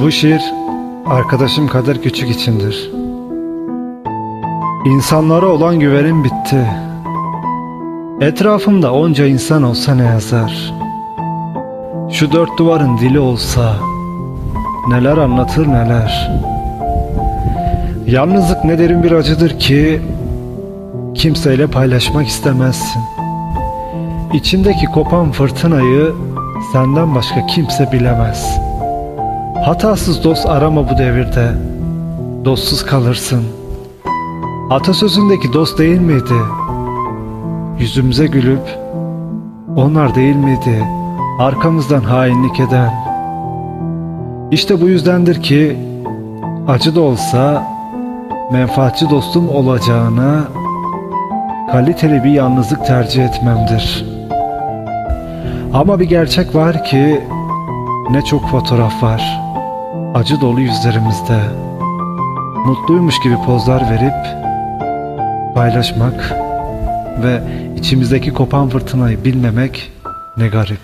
Bu şiir arkadaşım Kader Küçük içindir. İnsanlara olan güvenim bitti. Etrafımda onca insan olsa ne yazar? Şu dört duvarın dili olsa neler anlatır neler. Yalnızlık ne derin bir acıdır ki kimseyle paylaşmak istemezsin. İçindeki kopan fırtınayı senden başka kimse bilemez. Hatasız dost arama bu devirde. Dostsuz kalırsın. Atasözündeki dost değil miydi? Yüzümüze gülüp onlar değil miydi? Arkamızdan hainlik eden. İşte bu yüzdendir ki acı da olsa menfaatçi dostum olacağına kaliteli bir yalnızlık tercih etmemdir. Ama bir gerçek var ki ne çok fotoğraf var. Acı dolu yüzlerimizde. Mutluymuş gibi pozlar verip paylaşmak ve içimizdeki kopan fırtınayı bilmemek ne garip.